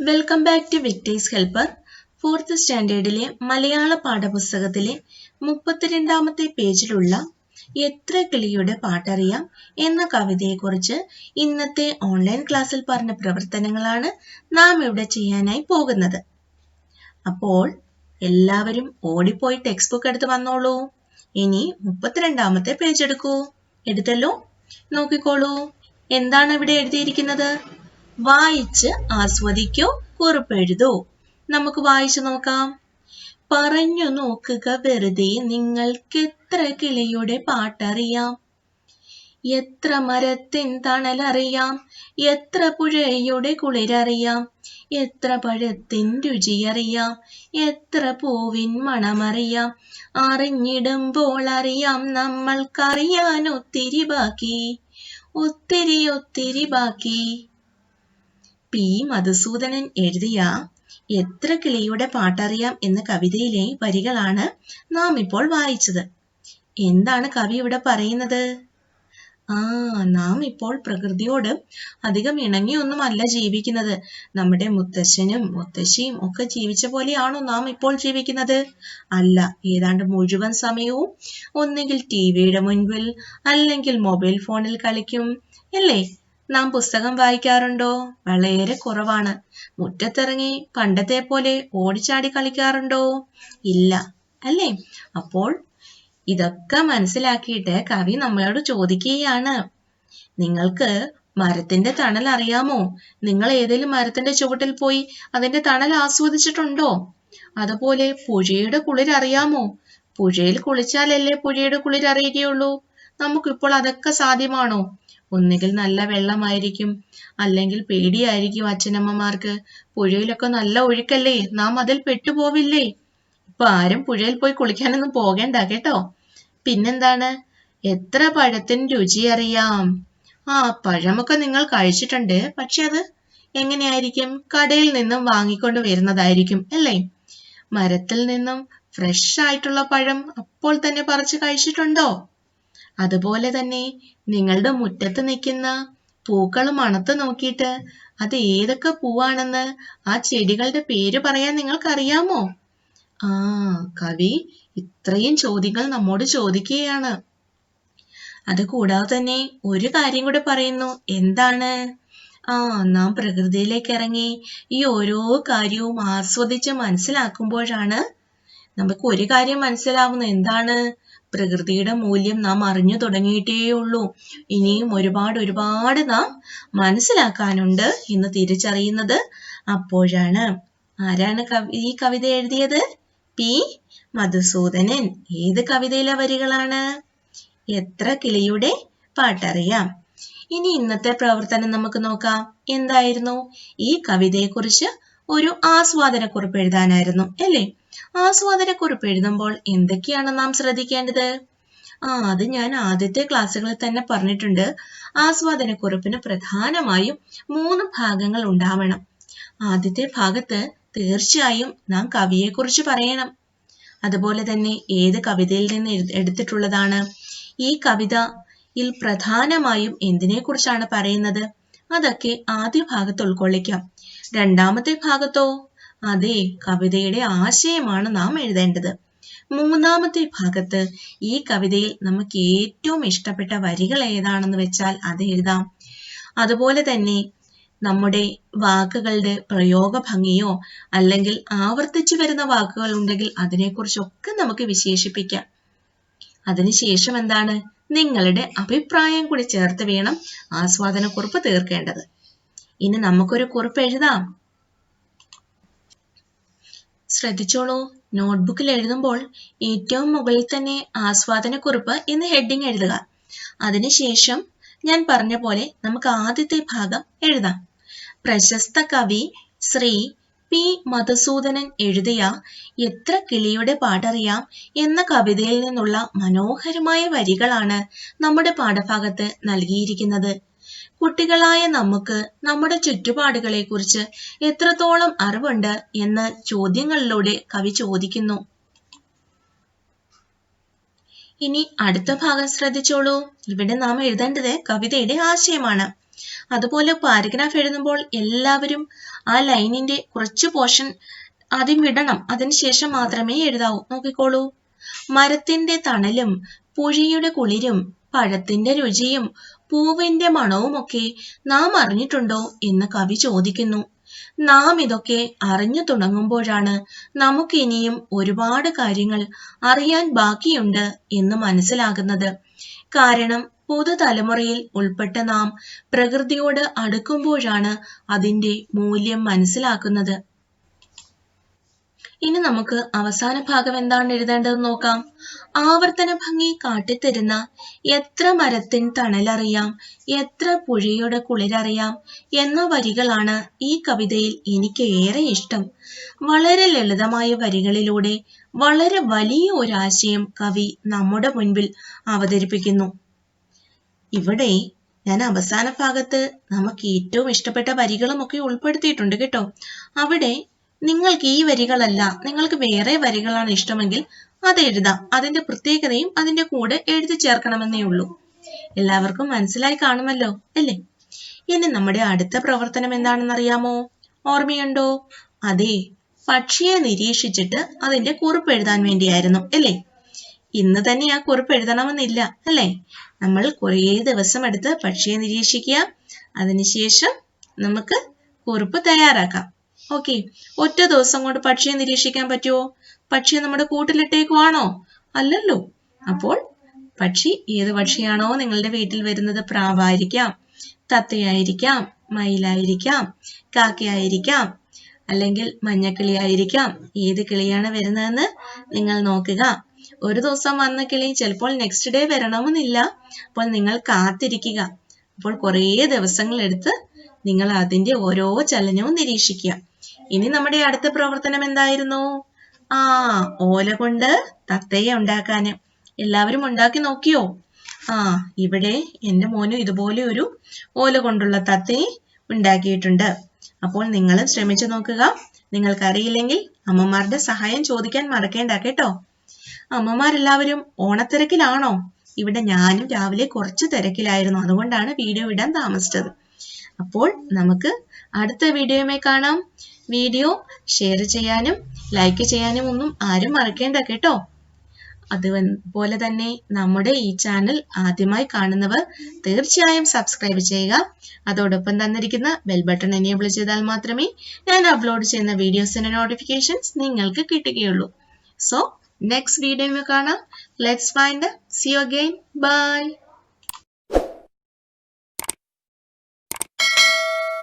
Welcome back to Victers helper fourth സ്റ്റാൻഡേർഡിലെ മലയാള പാഠപുസ്തകത്തിലെ മുപ്പത്തിരണ്ടാമത്തെ പേജിലുള്ള എത്ര കിളിയുടെ പാട്ടറിയാം എന്ന കവിതയെക്കുറിച്ച് ഇന്നത്തെ ഓൺലൈൻ ക്ലാസ്സിൽ പറഞ്ഞ പ്രവർത്തനങ്ങളാണ് നാം ഇവിടെ ചെയ്യാനായി പോകുന്നത് അപ്പോൾ എല്ലാവരും ഓടിപ്പോയി ടെക്സ്റ്റ് ബുക്ക് എടുത്ത് വന്നോളൂ ഇനി മുപ്പത്തിരണ്ടാമത്തെ പേജ് എടുക്കൂ എടുത്തല്ലോ നോക്കിക്കോളൂ എന്താണ് ഇവിടെ എഴുതിയിരിക്കുന്നത് വായിച്ച് ആസ്വദിക്കൂ കുറിപ്പെഴുതൂ. നമുക്ക് വായിച്ചു നോക്കാം. പറഞ്ഞു നോക്കുക വെറുതെ നിങ്ങൾക്ക് എത്ര കിളിയുടെ പാട്ടറിയാം? എത്ര മരത്തിൻ തണലറിയാം? എത്ര പുഴയുടെ കുളിരറിയാം? എത്ര പഴത്തിൻ രുചിയറിയാം? എത്ര പൂവിൻ മണമറിയാം? അറിഞ്ഞിടുമ്പോൾ അറിയാം നമ്മൾക്കറിയാൻ ഒത്തിരി ബാക്കി. ഒത്തിരി ഒത്തിരി ബാക്കി. പി. മധുസൂദനൻ എഴുതിയ എത്ര കിളിയുടെ പാട്ടറിയാം എന്ന കവിതയിലെ വരികളാണ് നാം ഇപ്പോൾ വായിച്ചത്. എന്താണ് കവി ഇവിടെ പറയുന്നത്? ആ നാം ഇപ്പോൾ പ്രകൃതിയോട് അധികം ഇണങ്ങിയൊന്നുമല്ല ജീവിക്കുന്നത്. നമ്മുടെ മുത്തശ്ശനും മുത്തശ്ശിയും ഒക്കെ ജീവിച്ച പോലെയാണോ നാം ഇപ്പോൾ ജീവിക്കുന്നത്? അല്ല ഏതാണ്ട് മുഴുവൻ സമയവും ഒന്നുകിൽ ടി വിയുടെ മുൻപിൽ അല്ലെങ്കിൽ മൊബൈൽ ഫോണിൽ കളിക്കും. അല്ലേ? നാം പുസ്തകം വായിക്കാറുണ്ടോ? വളരെ കുറവാണ്. മുറ്റത്തിറങ്ങി പണ്ടത്തെ പോലെ ഓടിച്ചാടി കളിക്കാറുണ്ടോ? ഇല്ല. അല്ലേ? അപ്പോൾ ഇതൊക്കെ മനസ്സിലാക്കിയിട്ട് കവി നമ്മളോട് ചോദിക്കുകയാണ്. നിങ്ങൾക്ക് മരത്തിന്റെ തണൽ അറിയാമോ? നിങ്ങൾ ഏതെങ്കിലും മരത്തിന്റെ ചുവട്ടിൽ പോയി അതിന്റെ തണൽ ആസ്വദിച്ചിട്ടുണ്ടോ? അതുപോലെ പുഴയുടെ കുളിർ അറിയാമോ? പുഴയിൽ കുളിച്ചാലല്ലേ പുഴയുടെ കുളിരറിയുകയുള്ളൂ നമുക്കിപ്പോൾ അതൊക്കെ സാധ്യമാണോ? ഒന്നുകിൽ നല്ല വെള്ളമായിരിക്കും അല്ലെങ്കിൽ പേടിയായിരിക്കും അച്ഛനമ്മമാർക്ക്. പുഴയിലൊക്കെ നല്ല ഒഴുക്കല്ലേ നാം അതിൽ പെട്ടുപോവില്ലേ? ഇപ്പൊ ആരും പുഴയിൽ പോയി കുളിക്കാനൊന്നും പോകേണ്ട കേട്ടോ. പിന്നെന്താണ്? എത്ര പഴത്തിന് രുചി അറിയാം. ആ പഴമൊക്കെ നിങ്ങൾ കഴിച്ചിട്ടുണ്ട് പക്ഷെ അത് എങ്ങനെയായിരിക്കും? കടയിൽ നിന്നും വാങ്ങിക്കൊണ്ട് വരുന്നതായിരിക്കും അല്ലേ? മരത്തിൽ നിന്നും ഫ്രഷ് ആയിട്ടുള്ള പഴം അപ്പോൾ തന്നെ പറിച്ചു കഴിച്ചിട്ടുണ്ടോ? അതുപോലെ തന്നെ നിങ്ങളുടെ മുറ്റത്ത് നിൽക്കുന്ന പൂക്കൾ മണത്ത് നോക്കിയിട്ട് അത് ഏതൊക്കെ പൂവാണെന്ന് ആ ചെടികളുടെ പേര് പറയാൻ നിങ്ങൾക്കറിയാമോ? ആ കവി ഇത്രയും ചോദ്യങ്ങൾ നമ്മോട് ചോദിക്കുകയാണ്. അത് കൂടാതെ തന്നെ ഒരു കാര്യം കൂടെ പറയുന്നു. എന്താണ്? ആ നാം പ്രകൃതിയിലേക്ക് ഇറങ്ങി ഈ ഓരോ കാര്യവും ആസ്വദിച്ച് മനസ്സിലാക്കുമ്പോഴാണ് നമുക്ക് ഒരു കാര്യം മനസ്സിലാവുന്നത്. എന്താണ്? പ്രകൃതിയുടെ മൂല്യം നാം അറിഞ്ഞു തുടങ്ങിയിട്ടേയുള്ളൂ ഇനിയും ഒരുപാട് ഒരുപാട് നാം മനസ്സിലാക്കാനുണ്ട് എന്ന് തിരിച്ചറിയുന്നത് അപ്പോഴാണ്. ആരാണ് കവി ഈ കവിത എഴുതിയത്? പി. മധുസൂദനൻ. ഏത് കവിതയിലെ വരികളാണ്? എത്ര കിളിയുടെ പാട്ടറിയാം. ഇനി ഇന്നത്തെ പ്രവർത്തനം നമുക്ക് നോക്കാം. എന്തായിരുന്നു? ഈ കവിതയെക്കുറിച്ച് ഒരു ആസ്വാദനക്കുറിപ്പ് എഴുതാനായിരുന്നു അല്ലേ? ആസ്വാദനക്കുറിപ്പ് എഴുതുമ്പോൾ എന്തൊക്കെയാണ് നാം ശ്രദ്ധിക്കേണ്ടത്? ആ അത് ഞാൻ ആദ്യത്തെ ക്ലാസ്സുകളിൽ തന്നെ പറഞ്ഞിട്ടുണ്ട്. ആസ്വാദനക്കുറിപ്പിന് പ്രധാനമായും മൂന്ന് ഭാഗങ്ങൾ ഉണ്ടാവണം. ആദ്യത്തെ ഭാഗത്ത് തീർച്ചയായും നാം കവിയെക്കുറിച്ച് പറയണം. അതുപോലെ തന്നെ ഏത് കവിതയിൽ നിന്ന് എടുത്തിട്ടുള്ളതാണ്? ഈ കവിതയിൽ പ്രധാനമായും എന്തിനെക്കുറിച്ചാണ് പറയുന്നത്? അതൊക്കെ ആദ്യ ഭാഗത്ത് ഉൾക്കൊള്ളിക്കാം. രണ്ടാമത്തെ ഭാഗത്തോ? അതെ കവിതയുടെ ആശയമാണ് നാം എഴുതേണ്ടത്. മൂന്നാമത്തെ ഭാഗത്ത് ഈ കവിതയിൽ നമുക്ക് ഏറ്റവും ഇഷ്ടപ്പെട്ട വരികൾ ഏതാണെന്ന് വെച്ചാൽ അത് എഴുതാം. അതുപോലെ തന്നെ നമ്മുടെ വാക്കുകളുടെ പ്രയോഗ ഭംഗിയോ അല്ലെങ്കിൽ ആവർത്തിച്ചു വരുന്ന വാക്കുകൾ ഉണ്ടെങ്കിൽ അതിനെക്കുറിച്ചൊക്കെ നമുക്ക് വിശേഷിപ്പിക്കാം. അതിനുശേഷം എന്താണ്? നിങ്ങളുടെ അഭിപ്രായം കൂടി ചേർത്ത് വേണം ആസ്വാദന കുറിപ്പ് തീർക്കേണ്ടത്. ഇനി നമുക്കൊരു കുറിപ്പ് എഴുതാം. ശ്രദ്ധിച്ചോളൂ. നോട്ട്ബുക്കിൽ എഴുതുമ്പോൾ ഏറ്റവും മുകളിൽ തന്നെ ആസ്വാദനക്കുറിപ്പ് എന്ന് ഹെഡിങ് എഴുതുക. അതിനുശേഷം ഞാൻ പറഞ്ഞ പോലെ നമുക്ക് ആദ്യത്തെ ഭാഗം എഴുതാം. പ്രശസ്ത കവി ശ്രീ പി മധുസൂദനൻ എഴുതിയ എത്ര കിളിയുടെ പാടറിയാം എന്ന കവിതയിൽ നിന്നുള്ള മനോഹരമായ വരികളാണ് നമ്മുടെ പാഠഭാഗത്ത് നൽകിയിരിക്കുന്നത്. കുട്ടികളായ നമുക്ക് നമ്മുടെ ചുറ്റുപാടുകളെക്കുറിച്ച് എത്രത്തോളം അറിവുണ്ട് എന്ന് ചോദ്യങ്ങളിലൂടെ കവി ചോദിക്കുന്നു. ഇനി അടുത്ത ഭാഗം ശ്രദ്ധിച്ചോളൂ. ഇവിടെ നാം എഴുതേണ്ടത് കവിതയുടെ ആശയമാണ്. അതുപോലെ പാരഗ്രാഫ് എഴുതുമ്പോൾ എല്ലാവരും ആ ലൈനിന്റെ കുറച്ച് പോർഷൻ ആദ്യം വിടണം. അതിനുശേഷം മാത്രമേ എഴുതാവൂ. നോക്കിക്കോളൂ. മരത്തിന്റെ തണലും പുഴയുടെ കുളിരും പഴത്തിന്റെ രുചിയും പൂവിന്റെ മണവുമൊക്കെ നാം അറിഞ്ഞിട്ടുണ്ടോ എന്ന് കവി ചോദിക്കുന്നു. നാം ഇതൊക്കെ അറിഞ്ഞു തുടങ്ങുമ്പോഴാണ് നമുക്ക് ഇനിയും ഒരുപാട് കാര്യങ്ങൾ അറിയാൻ ബാക്കിയുണ്ട് എന്ന് മനസ്സിലാകുന്നത്. കാരണം പുതുതലമുറയിൽ ഉൾപ്പെട്ട നാം പ്രകൃതിയോട് അടുക്കുമ്പോഴാണ് അതിന്റെ മൂല്യം മനസ്സിലാക്കുന്നത്. ഇനി നമുക്ക് അവസാന ഭാഗം എന്താണ് എഴുതേണ്ടതെന്ന് നോക്കാം. ആവർത്തന ഭംഗി കാട്ടിത്തരുന്ന എത്ര മരത്തിൻ തണലറിയാം എത്ര പുഴയുടെ കുളിരറിയാം എന്ന വരികളാണ് ഈ കവിതയിൽ എനിക്ക് ഏറെ ഇഷ്ടം. വളരെ ലളിതമായ വരികളിലൂടെ വളരെ വലിയ ഒരു ആശയം കവി നമ്മുടെ മുൻപിൽ അവതരിപ്പിക്കുന്നു. ഇവിടെ ഞാൻ അവസാന ഭാഗത്ത് നമുക്ക് ഏറ്റവും ഇഷ്ടപ്പെട്ട വരികളും ഒക്കെ ഉൾപ്പെടുത്തിയിട്ടുണ്ട് കേട്ടോ. അവിടെ നിങ്ങൾക്ക് ഈ വരികളല്ല നിങ്ങൾക്ക് വേറെ വരികളാണ് ഇഷ്ടമെങ്കിൽ അത് എഴുതാം. അതിന്റെ പ്രത്യേകതയും അതിന്റെ കൂടെ എഴുതി ചേർക്കണമെന്നേ ഉള്ളൂ. എല്ലാവർക്കും മനസ്സിലായി കാണുമല്ലോ അല്ലേ? ഇനി നമ്മുടെ അടുത്ത പ്രവർത്തനം എന്താണെന്നറിയാമോ? ഓർമ്മയുണ്ടോ? അതെ പക്ഷിയെ നിരീക്ഷിച്ചിട്ട് അതിന്റെ കുറിപ്പ് എഴുതാൻ വേണ്ടിയായിരുന്നു അല്ലേ? ഇന്ന് തന്നെ ആ കുറിപ്പ് എഴുതണമെന്നില്ല അല്ലേ? നമ്മൾ കുറേ ദിവസം എടുത്ത് പക്ഷിയെ നിരീക്ഷിക്കുക അതിനുശേഷം നമുക്ക് കുറിപ്പ് തയ്യാറാക്കാം. ഓക്കെ ഒറ്റ ദിവസം കൊണ്ട് പക്ഷിയെ നിരീക്ഷിക്കാൻ പറ്റുമോ പക്ഷിയെ നമ്മുടെ കൂട്ടിലിട്ടേക്കുവാണോ? അല്ലല്ലോ. അപ്പോൾ പക്ഷി ഏത് പക്ഷിയാണോ നിങ്ങളുടെ വീട്ടിൽ വരുന്നത്? പ്രാവായിരിക്കാം തത്തയായിരിക്കാം മയിലായിരിക്കാം കാക്കയായിരിക്കാം അല്ലെങ്കിൽ മഞ്ഞക്കിളി ആയിരിക്കാം ഏത് കിളിയാണ് വരുന്നതെന്ന് നിങ്ങൾ നോക്കുക. ഒരു ദിവസം വന്ന കിളി ചിലപ്പോൾ നെക്സ്റ്റ് ഡേ വരണമെന്നില്ല. അപ്പോൾ നിങ്ങൾ കാത്തിരിക്കുക. അപ്പോൾ കുറേ ദിവസങ്ങളെടുത്ത് നിങ്ങൾ അതിന്റെ ഓരോ ചലനവും നിരീക്ഷിക്കുക. ഇനി നമ്മുടെ അടുത്ത പ്രവർത്തനം എന്തായിരുന്നു? ആ ഓല കൊണ്ട് തത്തയെ ഉണ്ടാക്കാന്. എല്ലാവരും ഉണ്ടാക്കി നോക്കിയോ? ആ ഇവിടെ എന്റെ മോനും ഇതുപോലെ ഒരു ഓല കൊണ്ടുള്ള തത്തയെ ഉണ്ടാക്കിയിട്ടുണ്ട്. അപ്പോൾ നിങ്ങളും ശ്രമിച്ചു നോക്കുക. നിങ്ങൾക്കറിയില്ലെങ്കിൽ അമ്മമാരുടെ സഹായം ചോദിക്കാൻ മറക്കേണ്ട കേട്ടോ. അമ്മമാരെല്ലാവരും ഓണത്തിരക്കിലാണോ? ഇവിടെ ഞാനും രാവിലെ കുറച്ച് തിരക്കിലായിരുന്നു. അതുകൊണ്ടാണ് വീഡിയോ ഇടാൻ താമസിച്ചത്. അപ്പോൾ നമുക്ക് അടുത്ത വീഡിയോയുമായി കാണാം. വീഡിയോ ഷെയർ ചെയ്യാനും ലൈക്ക് ചെയ്യാനും ഒന്നും ആരും മറക്കേണ്ട കേട്ടോ. അതുപോലെ തന്നെ നമ്മുടെ ഈ ചാനൽ ആദ്യമായി കാണുന്നവർ തീർച്ചയായും സബ്സ്ക്രൈബ് ചെയ്യുക. അതോടൊപ്പം തന്നിരിക്കുന്ന ബെൽ ബട്ടൺ എനേബിൾ ചെയ്താൽ മാത്രമേ ഞാൻ അപ്ലോഡ് ചെയ്യുന്ന വീഡിയോസിന്റെ നോട്ടിഫിക്കേഷൻസ് നിങ്ങൾക്ക് കിട്ടുകയുള്ളൂ. സോ നെക്സ്റ്റ് വീഡിയോ കാണാം. Let's find see you again bye